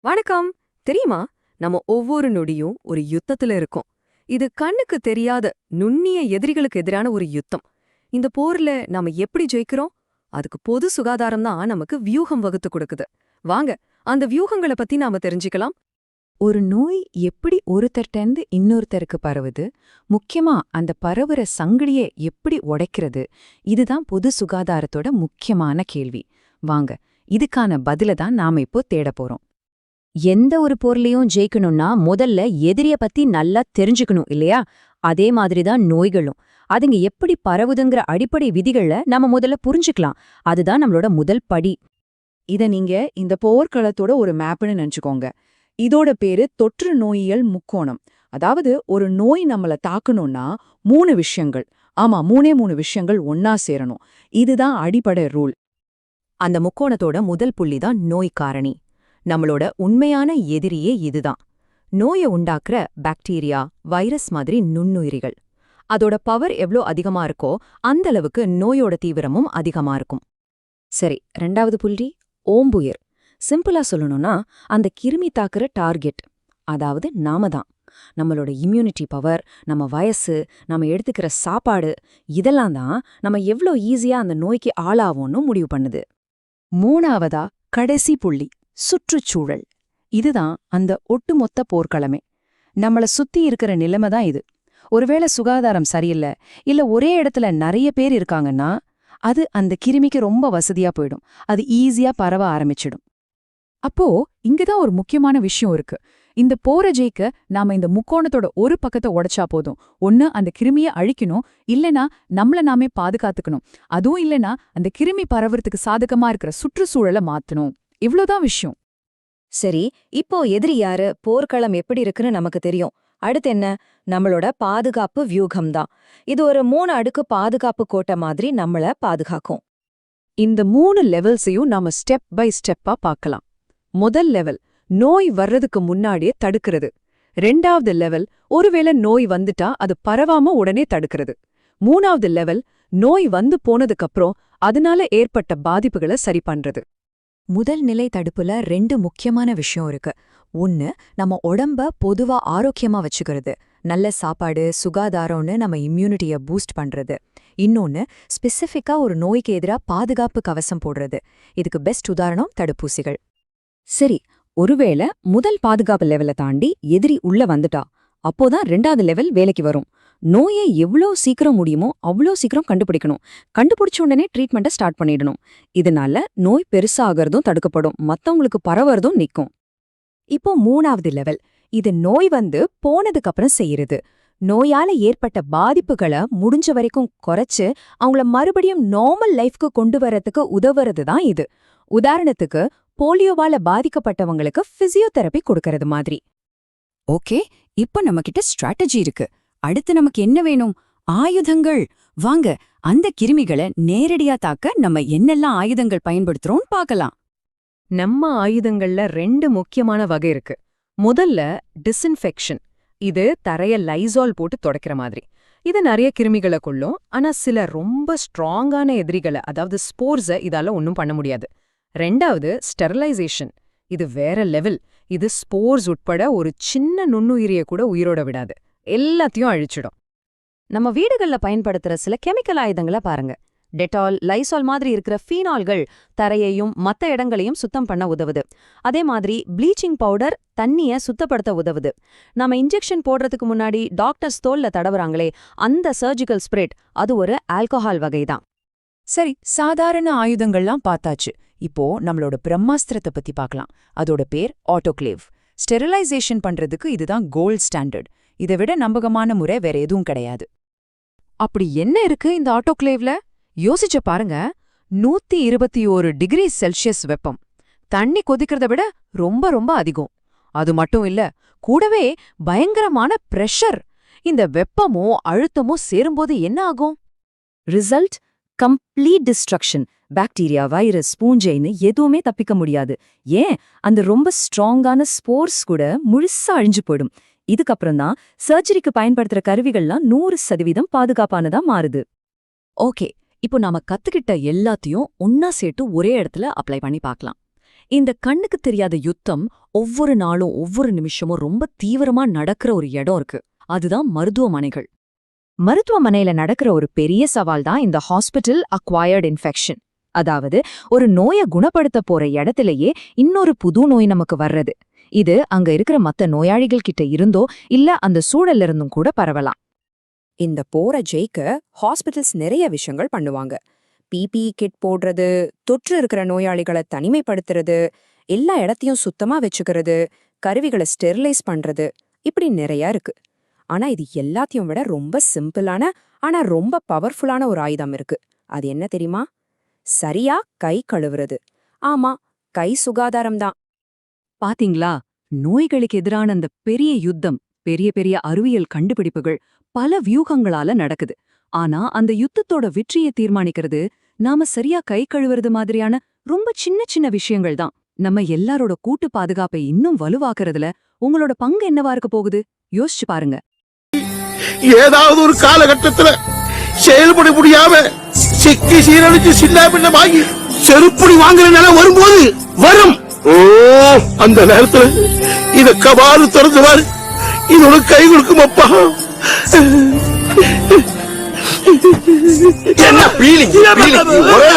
வணக்கம். தெரியுமா? நம்ம ஒவ்வொரு நொடியும் ஒரு யுத்தத்துல இருக்கோம். இது கண்ணுக்கு தெரியாத நுண்ணிய எதிரிகளுக்கு எதிரான ஒரு யுத்தம். இந்த போர்ல நாம எப்படி ஜெயிக்கிறோம்? அதுக்கு பொது சுகாதாரம் தான் நமக்கு வியூகம் வகுத்து கொடுக்குது. வாங்க அந்த வியூகங்களை பத்தி நாம தெரிஞ்சுக்கலாம். ஒரு நோய் எப்படி ஒருத்தர்ட்டேந்து இன்னொருத்தருக்கு பரவுது முக்கியமா அந்த பரவுற சங்கிலியை எப்படி உடைக்கிறது இதுதான் பொது சுகாதாரத்தோட முக்கியமான கேள்வி. வாங்க இதுக்கான பதில தான் நாம இப்போ தேட போறோம். எந்த ஒரு பொருளையும் ஜெயிக்கணும்னா முதல்ல எதிரிய பத்தி நல்லா தெரிஞ்சுக்கணும் இல்லையா? அதே மாதிரி தான் நோய்களும். அதுங்க எப்படி பரவுதுங்கிற அடிப்படை விதிகள நம்ம முதல்ல புரிஞ்சுக்கலாம். அதுதான் நம்மளோட முதல் படி. இத நீங்க இந்த போர்க்களத்தோட ஒரு மேப்னு நினைச்சுக்கோங்க. இதோட பேரு தொற்று நோயியல் முக்கோணம். அதாவது ஒரு நோய் நம்மள தாக்கணும்னா மூணு விஷயங்கள். ஆமா மூணே மூணு விஷயங்கள் ஒன்னா சேரணும். இதுதான் அடிப்படை ரூல். அந்த முக்கோணத்தோட முதல் புள்ளி தான் நோய் காரணி. நம்மளோட உண்மையான எதிரியே இதுதான். நோயை உண்டாக்குற பாக்டீரியா வைரஸ் மாதிரி நுண்ணுயிரிகள். அதோட பவர் எவ்ளோ அதிகமா இருக்கோ அந்த அளவுக்கு நோயோட தீவிரமும் அதிகமா இருக்கும். சரி ரெண்டாவது புள்ளி ஓம்புயிர். சிம்பிளா சொல்லணும்னா அந்த கிருமி தாக்குற டார்கெட் அதாவது நாம தான். நம்மளோட இம்யூனிட்டி பவர் நம்ம வயசு நம்ம எடுத்துக்கிற சாப்பாடு இதெல்லாம் தான் நம்ம எவ்ளோ ஈஸியா அந்த நோய்க்கு ஆளாவோன்னு முடிவு பண்ணுது. மூணாவதா கடைசி புள்ளி. சுற்றுச்சூழல். இதுதான் அந்த ஒட்டுமொத்த போர்க்களமே. நம்மள சுத்தி இருக்கிற நிலைமை தான் இது. ஒருவேளை சுகாதாரம் சரியில்லை இல்ல ஒரே இடத்துல நிறைய பேர் இருக்காங்கன்னா அது அந்த கிருமிக்கு ரொம்ப வசதியா போயிடும். அது ஈஸியா பரவ ஆரம்பிச்சிடும். அப்போ இங்கதான் ஒரு முக்கியமான விஷயம் இருக்கு. இந்த போற ஜெயிக்க நாம இந்த முக்கோணத்தோட ஒரு பக்கத்தை உடைச்சா போதும். ஒன்னு அந்த கிருமியை அழிக்கணும். இல்லனா நம்மள நாமே பாதுகாத்துக்கணும். அதுவும் இல்லனா அந்த கிருமி பரவறதுக்கு சாதகமா இருக்கிற சுற்றுச்சூழலை மாத்தணும். இவ்ளோதான் விஷயம். சரி இப்போ எதிரி யாரு? போர்க்களம் எப்படி இருக்குன்னு நமக்கு தெரியும். அடுத்து என்ன? நம்மளோட பாதுகாப்பு வியூகம் தான் இது ஒரு மூணு அடுக்கு பாதுகாப்பு கோட்டை மாதிரி நம்மள பாதுகாக்கும். இந்த மூணு லெவல்ஸையும் நாம ஸ்டெப் பை ஸ்டெப்பா பார்க்கலாம். முதல் லெவல் நோய் வர்றதுக்கு முன்னாடியே தடுக்கிறது. ரெண்டாவது லெவல் ஒருவேளை நோய் வந்துட்டா அது பரவாம உடனே தடுக்கிறது. மூணாவது லெவல் நோய் வந்து போனதுக்கப்புறம் அதனால ஏற்பட்ட பாதிப்புகளை சரி பண்றது. முதல் நிலை தடுப்புல ரெண்டு முக்கியமான விஷயம் இருக்கு. ஒன்னு நம்ம உடம்ப பொதுவா ஆரோக்கியமா வச்சுக்கிறது. நல்ல சாப்பாடு சுகாதாரம்னு நம்ம இம்யூனிட்டிய பூஸ்ட் பண்றது. இன்னொன்னு ஸ்பெசிஃபிக்கா ஒரு நோய்க்கு எதிரா பாதுகாப்பு கவசம் போடுறது. இதுக்கு பெஸ்ட் உதாரணம் தடுப்பூசிகள். சரி ஒருவேளை முதல் பாதுகாப்பு லெவலை தாண்டி எதிரி உள்ள வந்துட்டா? அப்போதான் ரெண்டாவது லெவல் வேலைக்கு வரும். நோயை எவ்வளோ சீக்கிரம் முடியுமோ அவ்வளோ சீக்கிரம் கண்டுபிடிக்கணும். கண்டுபிடிச்ச உடனே ட்ரீட்மெண்ட்டை ஸ்டார்ட் பண்ணிடணும். இதனால நோய் பெருசாகிறதும் தடுக்கப்படும். மத்தவங்களுக்கு பரவறதும் நிக்கும். இப்போ மூணாவது லெவல் இது நோய் வந்து போனதுக்கு அப்புறம் செய்யறது. நோயால ஏற்பட்ட பாதிப்புகளை முடிஞ்ச வரைக்கும் குறைச்சு அவங்கள மறுபடியும் நார்மல் லைஃப்க்கு கொண்டு வரதுக்கு உதவுறது தான் இது. உதாரணத்துக்கு போலியோவால பாதிக்கப்பட்டவங்களுக்கு பிசியோதெரபி கொடுக்கறது மாதிரி. ஓகே இப்ப நம்மகிட்ட ஸ்ட்ராட்டஜி இருக்கு. அடுத்து நமக்கு என்ன வேணும்? ஆயுதங்கள். வாங்க அந்த கிருமிகளை நேரடியா தாக்க நம்ம என்னெல்லாம் ஆயுதங்கள் பயன்படுத்துறோம் பார்க்கலாம். நம்ம ஆயுதங்கள்ல ரெண்டு முக்கியமான வகை இருக்கு. முதல்ல டிஸ்இன்ஃபெக்ஷன் இது தரைய லைசால் போட்டு தொடக்கிற மாதிரி. இது நிறைய கிருமிகளை கொள்ளும் ஆனா சில ரொம்ப ஸ்ட்ராங்கான எதிரிகளை அதாவது ஸ்போர்ஸ இதால ஒன்றும் பண்ண முடியாது. ரெண்டாவது ஸ்டெர்லைசேஷன் இது வேற லெவல் இது ஸ்போர்ஸ் உட்பட ஒரு சின்ன நுண்ணுயிரிய கூட உயிரோட விடாது. எல்லாத்தையும் அழிச்சிடும். நம்ம வீடுகள்ல பயன்படுத்துற சில கெமிக்கல் ஆயுதங்களை பாருங்க. டெட்டால் லைசால் மாதிரி இருக்கிற ஃபீனால்கள் தரையையும் மத்த இடங்களையும் சுத்தம் பண்ண உதவுது. அதே மாதிரி ப்ளீச்சிங் பவுடர் தண்ணிய சுத்தப்படுத்த உதவுது. நம்ம இன்ஜெக்ஷன் போடுறதுக்கு முன்னாடி டாக்டர்ஸ் தோல்ல தடவுறாங்களே அந்த சர்ஜிக்கல் ஸ்பிரிட் அது ஒரு ஆல்கஹால் வகைதான். சரி சாதாரண ஆயுதங்கள்லாம் பார்த்தாச்சு. இப்போ நம்மளோட பிரம்மாஸ்திரத்தை பத்தி பார்க்கலாம். அதோட பேர் ஆட்டோக்ளேவ் ஸ்டெரிலைசேஷன் பண்றதுக்கு இதுதான் கோல்ட் ஸ்டாண்டர்ட் இதை விட நம்பகமான முறை வேற எதுவும் கிடையாது. அப்படி என்ன இருக்கு இந்த ஆட்டோக்ளேவ்ல யோசிச்ச பாருங்க. நூத்தி இருபத்தி ஓரு டிகிரி செல்சியஸ் வெப்பம். தண்ணி கொதிக்கிறத விட ரொம்ப ரொம்ப அதிகம். அது மட்டும் இல்ல கூடவே பயங்கரமான பிரஷர் இந்த வெப்பமோ அழுத்தமோ சேரும்போது என்ன ஆகும்? Result complete destruction bacteria virus பூஞ்சைன்னு எதுவுமே தப்பிக்க முடியாது. ஏன்? அந்த ரொம்ப ஸ்ட்ராங்கான ஸ்போர்ஸ் கூட முழுசா அழிஞ்சு போயிடும். இதுக்கப்புறம் தான் சர்ஜரிக்கு பயன்படுத்துற கருவிகள்லாம் நூறு சதவீதம் பாதுகாப்பானதா மாறுது. ஓகே. இப்போ நாம கத்துக்கிட்ட எல்லாத்தையும் ஒன்னா சேர்த்து ஒரே இடத்துல அப்ளை பண்ணி பார்க்கலாம். இந்த கண்ணுக்கு தெரியாத யுத்தம் ஒவ்வொரு நாளும் ஒவ்வொரு நிமிஷமும் ரொம்ப தீவிரமா நடக்கிற ஒரு இடம் இருக்கு. அதுதான் மருத்துவமனைகள். மருத்துவமனையில நடக்கிற ஒரு பெரிய சவால் தான் இந்த ஹாஸ்பிட்டல் அக்வயர்ட் இன்ஃபெக்ஷன் அதாவது ஒரு நோயை குணப்படுத்த போற இடத்திலேயே இன்னொரு புது நோய் நமக்கு வர்றது. இது அங்க இருக்கிற மத்த நோயாளிகள் கிட்ட இருந்தோ இல்ல அந்த சூழல்ல இருந்தும் கூட பரவலாம். இந்த போற ஜெயிக்க ஹாஸ்பிட்டல்ஸ் நிறைய விஷயங்கள் பண்ணுவாங்க. பிபி கிட் போடுறது தொற்று இருக்கிற நோயாளிகளை தனிமைப்படுத்துறது எல்லா இடத்தையும் சுத்தமா வச்சுக்கிறது கருவிகளை ஸ்டெரிலைஸ் பண்றது இப்படி நிறைய இருக்கு. ஆனா இது எல்லாத்தையும் விட ரொம்ப சிம்பிளான ஆனா ரொம்ப பவர்ஃபுல்லான ஒரு ஆயுதம் இருக்கு. அது என்ன தெரியுமா? சரியா கை கழுவுறது. ஆமா கை சுகாதாரம் தான். பாத்தீங்களா? நோய்களுக்கு எதிரான அந்த பெரிய யுத்தம் பெரிய பெரிய அறிவியல் கண்டுபிடிப்புகள் பல வியூகங்களால நடக்குது. ஆனா அந்த யுத்தத்தோட வெற்றியை தீர்மானிக்கிறது நாம சரியா கை கழுவுறது மாதிரியான ரொம்ப சின்ன சின்ன விஷயங்கள் தான். நம்ம எல்லாரோட கூட்டு பாதுகாப்பை இன்னும் வலுவாக்குறதுல உங்களோட பங்கு என்னவா இருக்க போகுது? யோசிச்சு பாருங்க. ஏதாவது ஒரு காலகட்டத்துல செயல்பட முடியாம சிக்கி சீரழிச்சு சின்ன பின்னமாகி செருப்படி வாங்குற நிலை வரும்போது வரும். ஓ. அந்த நேரத்துல இத கபாறு திறந்துவாரு. இது உனக்கு கை கொடுக்கும் அப்பா. என்ன பீலிங் ஒரே